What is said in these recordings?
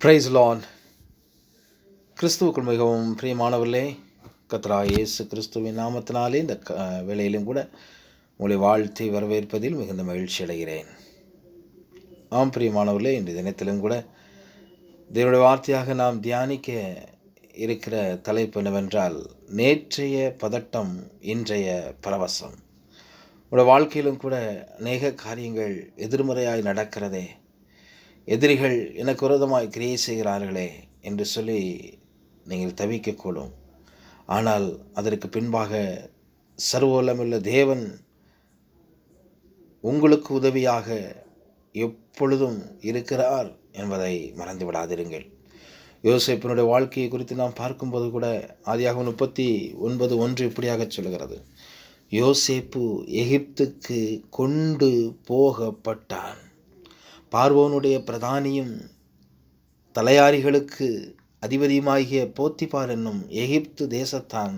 Price லான் கிறிஸ்துவுக்குள் மிகவும் பிரியமானவர்களே கத்ரா இயேசு கிறிஸ்துவின் நாமத்தினாலே இந்த க வேளையிலும் கூட உங்களை வாழ்த்தி வரவேற்பதில் மிகுந்த மகிழ்ச்சி அடைகிறேன். ஆம் பிரியமானவர்களே இன்று தினத்திலும் கூட இதனுடைய வார்த்தையாக நாம் தியானிக்க இருக்கிற தலைப்பு என்னவென்றால் நேற்றைய பதட்டம் இன்றைய பரவசம். உங்களோட வாழ்க்கையிலும் கூட அநேக காரியங்கள் எதிர்மறையாய் நடக்கிறதே எதிரிகள் எனக்கு விரோதமாய் கிரியை செய்கிறார்களே என்று சொல்லி நீங்கள் தவிக்கக்கூடும். ஆனால் அதற்கு பின்பாக சர்வோலமுள்ள தேவன் உங்களுக்கு உதவியாக எப்பொழுதும் இருக்கிறார் என்பதை மறந்து விடாதிருங்கள். யோசேப்பினுடைய வாழ்க்கையை குறித்து நாம் பார்க்கும்போது கூட ஆதியாக முப்பத்தி ஒன்பது ஒன்று இப்படியாக சொல்கிறது யோசேப்பு எகிப்துக்கு கொண்டு போகப்பட்டான். பார்வோனுடைய பிரதானியும் தலையாரிகளுக்கு அதிபதியுமாகிய போத்திபார் என்னும் எகிப்து தேசத்தான்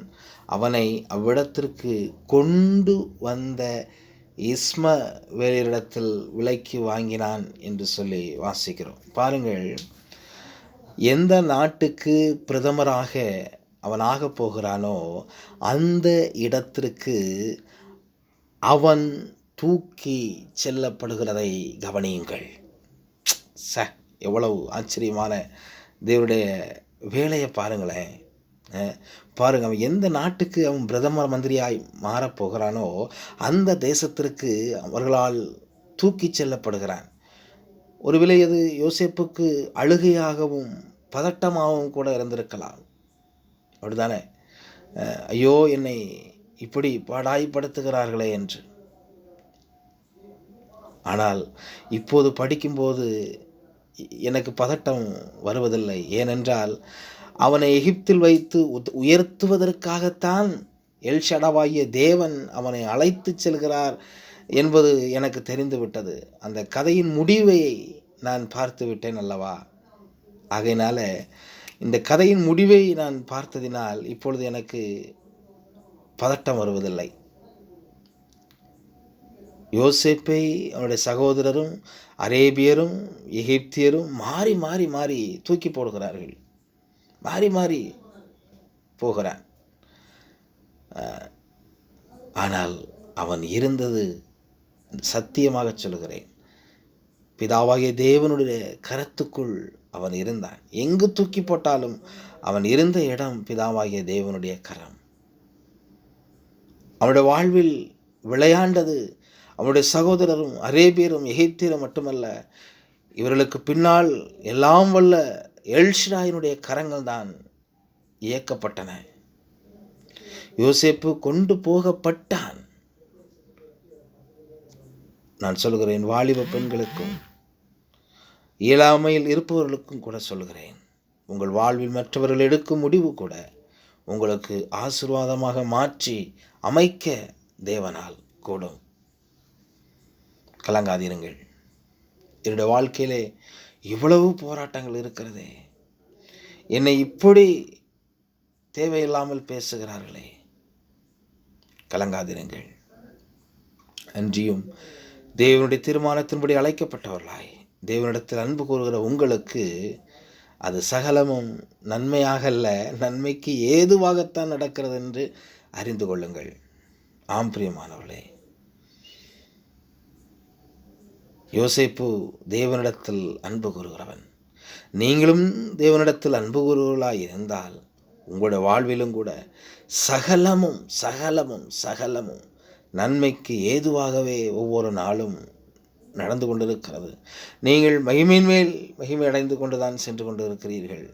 அவனை அவ்விடத்திற்கு கொண்டு வந்த இஸ்மவேலிடத்தில் விலைக்கு வாங்கினான் என்று சொல்லி வாசிக்கிறோம். பாருங்கள் எந்த நாட்டுக்கு பிரதமராக அவனாக போகிறானோ அந்த இடத்திற்கு அவன் தூக்கி செல்லப்படுகிறதை கவனியுங்கள். ச எவ்வளவு ஆச்சரியமான தேவனுடைய வேலையை பாருங்களேன். பாருங்க அவன் எந்த நாட்டுக்கு அவன் பிரதமர் மந்திரியாய் மாறப்போகிறானோ அந்த தேசத்திற்கு அவர்களால் தூக்கி செல்லப்படுகிறான். ஒருவேளை அது யோசேப்புக்கு அழுகையாகவும் பதட்டமாகவும் கூட இருந்திருக்கலாம். அப்படிதானே ஐயோ என்னை இப்படி பாடாய்படுத்துகிறார்களே என்று. ஆனால் இப்போது படிக்கும்போது எனக்கு பதட்டம் வருவதில்லை. ஏனென்றால் அவனை எகிப்தில் வைத்து உயர்த்துவதற்காகத்தான் எல்ஷடவாகிய தேவன் அவனை அழைத்து செல்கிறார் என்பது எனக்கு தெரிந்துவிட்டது. அந்த கதையின் முடிவை நான் பார்த்து விட்டேன் அல்லவா? ஆகையினால இந்த கதையின் முடிவை நான் பார்த்ததினால் இப்பொழுது எனக்கு பதட்டம் வருவதில்லை. யோசேப்பை அவனுடைய சகோதரரும் அரேபியரும் எகிப்தியரும் மாறி மாறி மாறி தூக்கி போடுகிறார்கள். மாறி மாறி போகிறான். ஆனால் அவன் இருந்தது சத்தியமாக சொல்கிறேன் பிதாவாகிய தேவனுடைய கரத்துக்குள் அவன் இருந்தான். எங்கு தூக்கி போட்டாலும் அவன் இருந்த இடம் பிதாவாகிய தேவனுடைய கரம். அவனுடைய வாழ்வில் விளையாண்டது அவனுடைய சகோதரரும் அரேபியரும் எகிப்தியரும் மட்டுமல்ல இவர்களுக்கு பின்னால் எல்லாம் வல்ல எல்ஷிராயினுடைய கரங்கள் தான் இயக்கப்பட்டன. யோசேப்பு கொண்டு போகப்பட்டான். நான் சொல்கிறேன் வாலிப பெண்களுக்கும் இயலாமையில் இருப்பவர்களுக்கும் கூட சொல்கிறேன் உங்கள் வாழ்வில் மற்றவர்கள் எடுக்கும் முடிவு கூட உங்களுக்கு ஆசிர்வாதமாக மாற்றி அமைக்க தேவனால் கூடும். கலங்காதிருங்கள். என்னுடைய வாழ்க்கையிலே இவ்வளவு போராட்டங்கள் இருக்கிறதே. என்னை இப்படி தேவையில்லாமல் பேசுகிறார்களே. கலங்காதிருங்கள். அன்றியும் தேவனுடைய தீர்மானத்தின்படி அழைக்கப்பட்டவர்களாய் தேவனிடத்தில் அன்பு கூறுகிற உங்களுக்கு அது சகலமும் நன்மையாக அல்ல நன்மைக்கு ஏதுவாகத்தான் நடக்கிறது என்று அறிந்து கொள்ளுங்கள். ஆம் பிரியமானவர்களே. யோசேப்பு தேவனிடத்தில் அன்பு கூறுகிறவன். நீங்களும் தேவனிடத்தில் அன்பு கூறுவர்களாய் இருந்தால் உங்களுடைய வாழ்விலும் கூட சகலமும் சகலமும் சகலமும் நன்மைக்கு ஏதுவாகவே ஒவ்வொரு நாளும் நடந்து கொண்டிருக்கிறது. நீங்கள் மகிமையின் மேல் மகிமை அடைந்து கொண்டுதான் சென்று கொண்டு இருக்கிறீர்கள்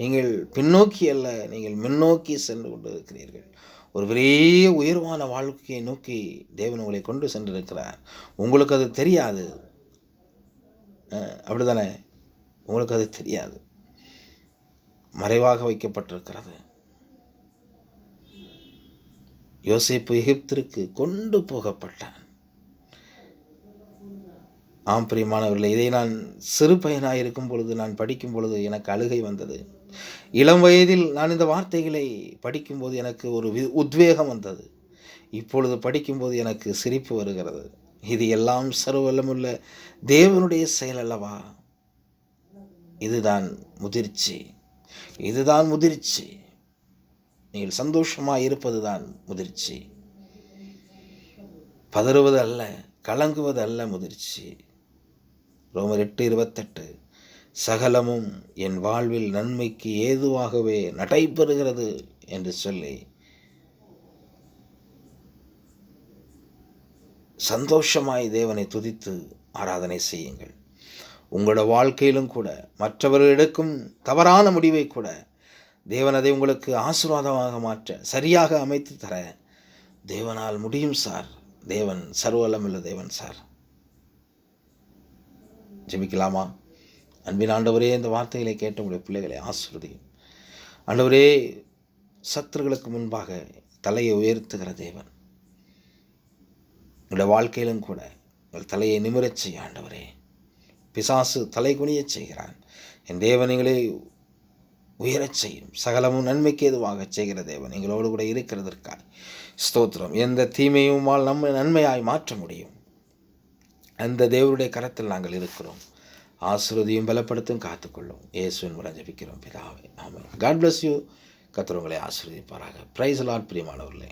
நீங்கள் பின்னோக்கி அல்ல நீங்கள் முன்னோக்கி சென்று கொண்டு இருக்கிறீர்கள் ஒரு பெரிய உயர்வான வாழ்க்கையை நோக்கி தேவன் உங்களை கொண்டு சென்றிருக்கிறார். உங்களுக்கு அது தெரியாது. அப்படிதானே? உங்களுக்கு அது தெரியாது. மறைவாக வைக்கப்பட்டிருக்கிறது. யோசிப்பு எகிப்திற்கு கொண்டு போகப்பட்டான். ஆம் பிரியமானவர்களே இதை நான் சிறு பையனாக இருக்கும் பொழுது நான் படிக்கும் பொழுது எனக்கு அழுகை வந்தது. இளம் வயதில் நான் இந்த வார்த்தைகளை படிக்கும்போது எனக்கு ஒரு உத்வேகம் வந்தது. இப்பொழுது படிக்கும்போது எனக்கு சிரிப்பு வருகிறது. இது எல்லாம் சர்வலமுள்ள தேவனுடைய செயல் அல்லவா? இதுதான் முதிர்ச்சி. இதுதான் முதிர்ச்சி. நீங்கள் சந்தோஷமாக இருப்பது தான் முதிர்ச்சி. பதறுவது அல்ல கலங்குவது அல்ல முதிர்ச்சி. ரோமர் எட்டு இருபத்தெட்டு சகலமும் என் வாழ்வில் நன்மைக்கு ஏதுவாகவே நடைபெறுகிறது என்று சொல்லி சந்தோஷமாய் தேவனை துதித்து ஆராதனை செய்யுங்கள். உங்களோட வாழ்க்கையிலும் கூட மற்றவர்கள் எடுக்கும் தவறான முடிவை கூட தேவன் அதை உங்களுக்கு ஆசீர்வாதமாக மாற்ற சரியாக அமைத்து தர தேவனால் முடியும் சார். தேவன் சர்வலமுள்ள தேவன் சார். ஜெபிக்கலாமா? அன்பின் ஆண்டவரே இந்த வார்த்தைகளை கேட்ட உடைய பிள்ளைகளை ஆசிர்வதியும். ஆண்டவரே சத்துருகளுக்கு முன்பாக தலையை உயர்த்துகிற தேவன். உங்களுடைய வாழ்க்கையிலும் கூட உங்கள் தலையை நிமிரச் செய்ய ஆண்டவரே. பிசாசு தலை குனியச் செய்கிறான். என் தேவனைகளை உயரச் செய்யும். சகலமும் நன்மைக்கு எதுவாக செய்கிற தேவன் எங்களோடு கூட இருக்கிறதற்காய். ஸ்தோத்திரம். எந்த தீமையுமால் நம்ம நன்மையாய் மாற்ற முடியும். அந்த தேவருடைய கரத்தில் நாங்கள் இருக்கிறோம். ஆசிரதியும் பலப்படுத்தும் காத்துக்கொள்ளும். இயேசுவின் மூலம் ஜபிக்கிறோம். பிதாவே. ஆமாம் காட் பிளஸ் யூ கத்துறவங்களை ஆசிரியப்பாராக பிரைஸ் லாட் பிரியமானவர்களே.